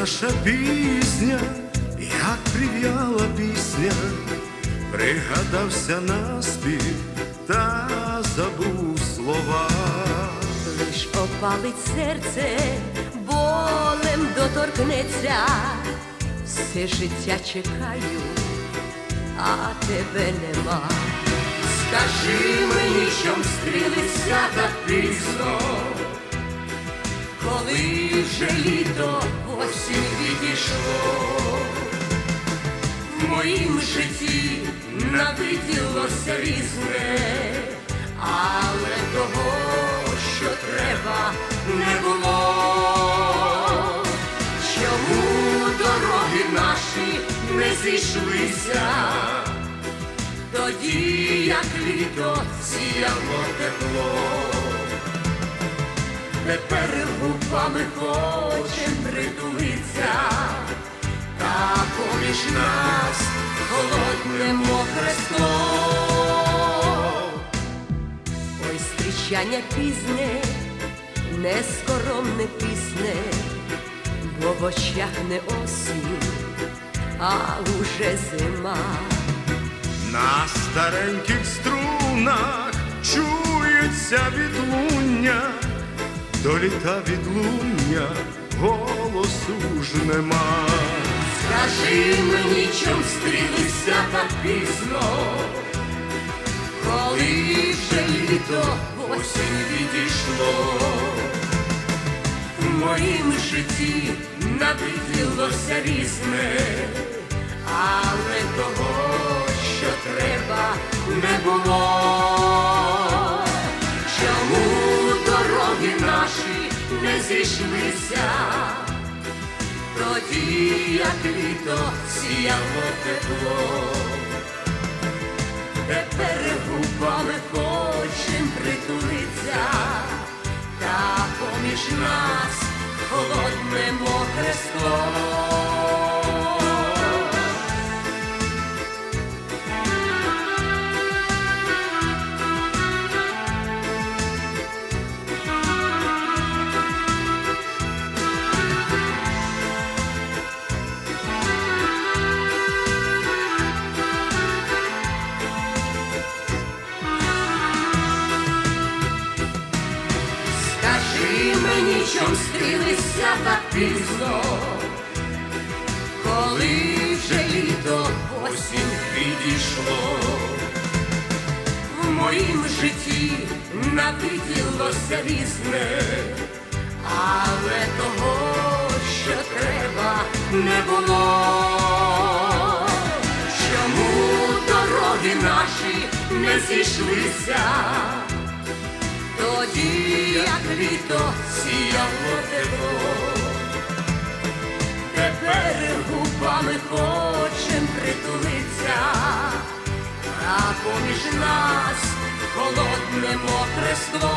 наша пісня, як прив'яла пісня, пригадався наспів та забув слова. Лиш опалить серце, болем доторкнеться, все життя чекаю, а тебе нема. Скажи мені, чом стрілися так пізно, коли вже літо осінь. В моїм житті навиділося різне, але того, що треба, не було. Чому дороги наші не зійшлися? Тоді, як літо сіяло тепло, тепер губами хочем притулиться, та поміж нас холодне мокре скло. Ой, зустрічання пізне, нескоромне пісне, бо в очах не осінь, а уже зима. На стареньких струнах чується відлуння, до літа відлуння голосу ж нема. Скажи мені, чом стрілися так пізно, коли вже літо осінь відійшло, в моїм житті навиділося різне, але того, що треба, не було. Зійшлися? Тоді, як літо сіяло тепло, тепер губами хочем притулиться, та поміж нас холодне мокре скло. Скажи мені, чом стрілися так пізно, коли вже літо осінь відійшло, в моїм житті навиділося різне, але того, що треба, не було. Чому дороги наші не зійшлися? Тоді, як літо сіяло тепло, тепер губами хочем притулиться, а поміж нас холодне мокре скло.